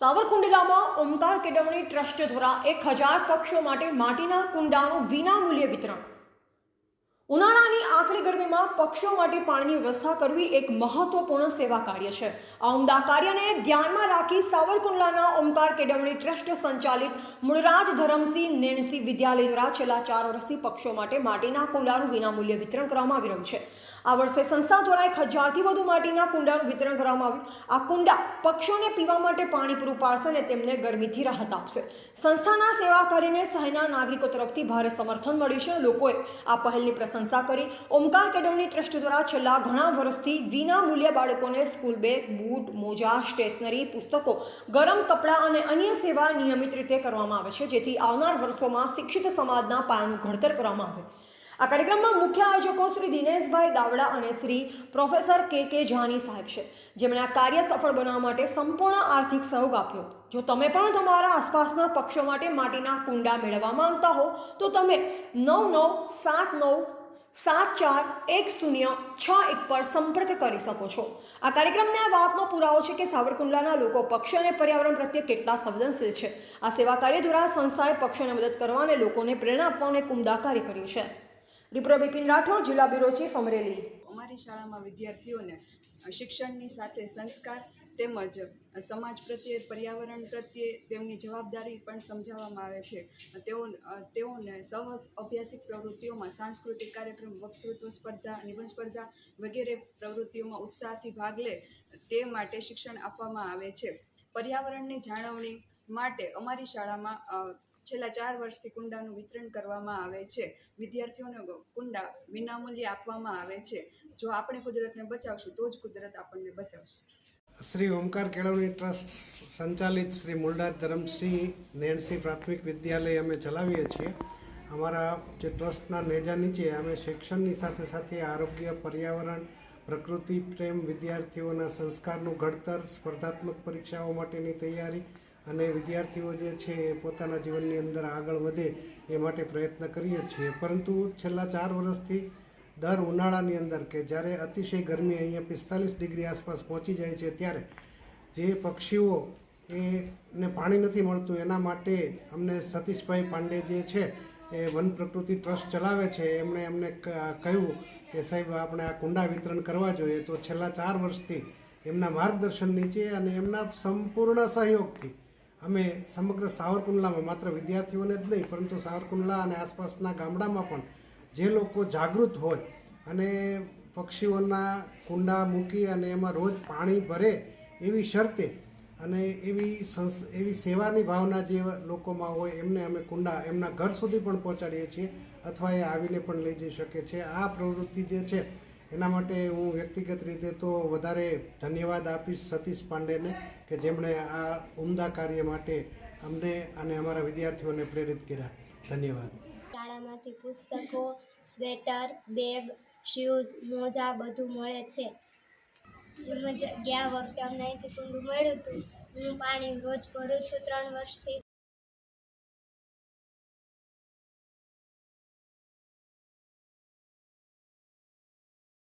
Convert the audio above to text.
સાવરકુંડલામાં ઓમકાર કેળવણી ટ્રસ્ટ દ્વારા એક હજાર પક્ષો માટે માટીના કુંડાનું વિનામૂલ્યે વિતરણ ઉનાળાની આકરી ગરમીમાં પક્ષીઓ માટે પાણીની વ્યવસ્થા કરવી એક મહત્વપૂર્ણ સેવા કાર્ય છે. આ ઉમદા કાર્યને ધ્યાનમાં રાખી સાવરકુંડલાના ઓમકાર કેળવણી ટ્રસ્ટ સંચાલિત મૂળરાજ ધરમસિંહ નેણસિંહ વિદ્યાલય દ્વારા છેલ્લા ચાર વર્ષથી પક્ષીઓ માટે માટીના કુંડાનું વિનામૂલ્યે વિતરણ કરવામાં આવી રહ્યું છે. આ વર્ષે સંસ્થા દ્વારા એક હજારથી વધુ માટીના કુંડાનું વિતરણ કરવામાં આવ્યું. આ કુંડા પક્ષીઓને પીવા માટે પાણી પૂરું પાડશે અને તેમને ગરમીથી રાહત આપશે. સંસ્થાના સેવા કાર્યને શહેરના નાગરિકો તરફથી ભારે સમર્થન મળ્યું છે લોકોએ આ પહેલની પ્રશંસા કરી. ઓમકાર કેળવણી ટ્રસ્ટ દ્વારા છેલ્લા ઘણા વર્ષથી વિના મૂલ્ય બાળકોને સ્કૂલ બેગ, બૂટ, મોજા, સ્ટેશનરી, પુસ્તકો, ગરમ કપડાં અને અન્ય સેવા નિયમિત રીતે કરવામાં આવે છે, જેથી આવનાર વર્ષોમાં શિક્ષિત સમાજના પાયાનું ઘડતર કરવામાં આવે. આ કાર્યક્રમમાં મુખ્ય આયોજકો શ્રી દિનેશભાઈ દાવડા અને શ્રી પ્રોફેસર કે કે જાની સાહેબ છે, જેમણે આ કાર્ય સફળ બનાવવા માટે સંપૂર્ણ આર્થિક સહયોગ આપ્યો. જો તમે પણ તમારા આસપાસના પક્ષો માટે માટીના કુંડા મેળવવા માંગતા હો, તો તમે નવ નવ સાત નવ સાત ચાર એક શૂન્ય છ એક પર સંપર્ક કરી શકો છો. આ કાર્યક્રમને આ વાતનો પુરાવો છે કે સાવરકુંડલાના લોકો પક્ષી અને પર્યાવરણ પ્રત્યે કેટલા સંવેદનશીલ છે. આ સેવા કાર્ય દ્વારા સંસ્થાએ પક્ષીઓને મદદ કરવા અને લોકોને પ્રેરણા આપવાનું એક ઉમદા કાર્ય કર્યું છે. રિપ્રો બિપિન રાઠોડ, જિલ્લા બ્યુરો ચીફ અમરેલી. અમારી શાળામાં વિદ્યાર્થીઓને શિક્ષણની સાથે સંસ્કાર તેમજ સમાજ પ્રત્યે, પર્યાવરણ પ્રત્યે તેમની જવાબદારી પણ સમજાવવામાં આવે છે. તેઓ, તેઓને સહ અભ્યાસિક પ્રવૃત્તિઓમાં સાંસ્કૃતિક કાર્યક્રમ, વક્તૃત્વ સ્પર્ધા, નિબંધ સ્પર્ધા વગેરે પ્રવૃત્તિઓમાં ઉત્સાહથી ભાગ લે તે માટે શિક્ષણ આપવામાં આવે છે. પર્યાવરણની જાળવણી માટે અમારી શાળામાં છેલ્લા ચાર વર્ષથી કુંડાનું વિતરણ કરવામાં આવે છે. વિદ્યાર્થીઓને કુંડા વિનામૂલ્યે આપવામાં આવે છે. જો આપણે કુદરતને બચાવશું, તો જ કુદરત આપણને બચાવશે. શ્રી ઓમકાર કેળવણી ટ્રસ્ટ સંચાલિત શ્રી મુલડા ધરમસિંહ નેણસિંહ પ્રાથમિક વિદ્યાલય અમે ચલાવીએ છીએ. અમારા જે ટ્રસ્ટના નેજા નીચે અમે શિક્ષણની સાથે સાથે આરોગ્ય, પર્યાવરણ, પ્રકૃતિ, પ્રેમ, વિદ્યાર્થીઓના સંસ્કારનું ઘડતર, સ્પર્ધાત્મક પરીક્ષાઓ માટેની તૈયારી અને વિદ્યાર્થીઓ જે છે એ પોતાના જીવનની અંદર આગળ વધે એ માટે પ્રયત્ન કરીએ છીએ. પરંતુ છેલ્લા ચાર વર્ષથી દર ઉનાળાની અંદર કે જ્યારે અતિશય ગરમી અહીંયા પિસ્તાલીસ ડિગ્રી આસપાસ પહોંચી જાય છે, ત્યારે જે પક્ષીઓ એને પાણી નથી મળતું, એના માટે અમને સતીશભાઈ પાંડે જે છે, એ વન પ્રકૃતિ ટ્રસ્ટ ચલાવે છે. એમણે એમને કહ્યું કે સાહેબ, આપણે આ કુંડા વિતરણ કરવા જોઈએ. તો છેલ્લા ચાર વર્ષથી એમના માર્ગદર્શન નીચે અને એમના સંપૂર્ણ સહયોગથી અમે સમગ્ર સાવરકુંડલામાં, માત્ર વિદ્યાર્થીઓને જ નહીં, પરંતુ સાવરકુંડલા અને આસપાસના ગામડામાં પણ જે લોકો જાગૃત હોય અને પક્ષીઓના કુંડા મૂકી અને એમાં રોજ પાણી ભરે એવી શરતે અને એવી સંસ, એવી સેવાની ભાવના જે લોકોમાં હોય એમને અમે કુંડા, એમના ઘર સુધી પણ પહોંચાડીએ છીએ અથવા એ આવીને પણ લઈ જઈ શકે છે. આ પ્રવૃત્તિ જે છે એના માટે હું વ્યક્તિગત રીતે તો વધારે ધન્યવાદ આપીશ સતીશ પાંડેને કે જેમણે આ ઉમદા કાર્ય માટે અમને અને અમારા વિદ્યાર્થીઓને પ્રેરિત કર્યા. ધન્યવાદ. શાળામાંથી પુસ્તકો, સ્વેટર, બેગ શૂઝ મોજા બધું મળે છે. એમ ગયા વખતે અમને અહીંથી કુંડું મળ્યું હતું. હું પાણી રોજ ભરું છું ત્રણ વર્ષથી.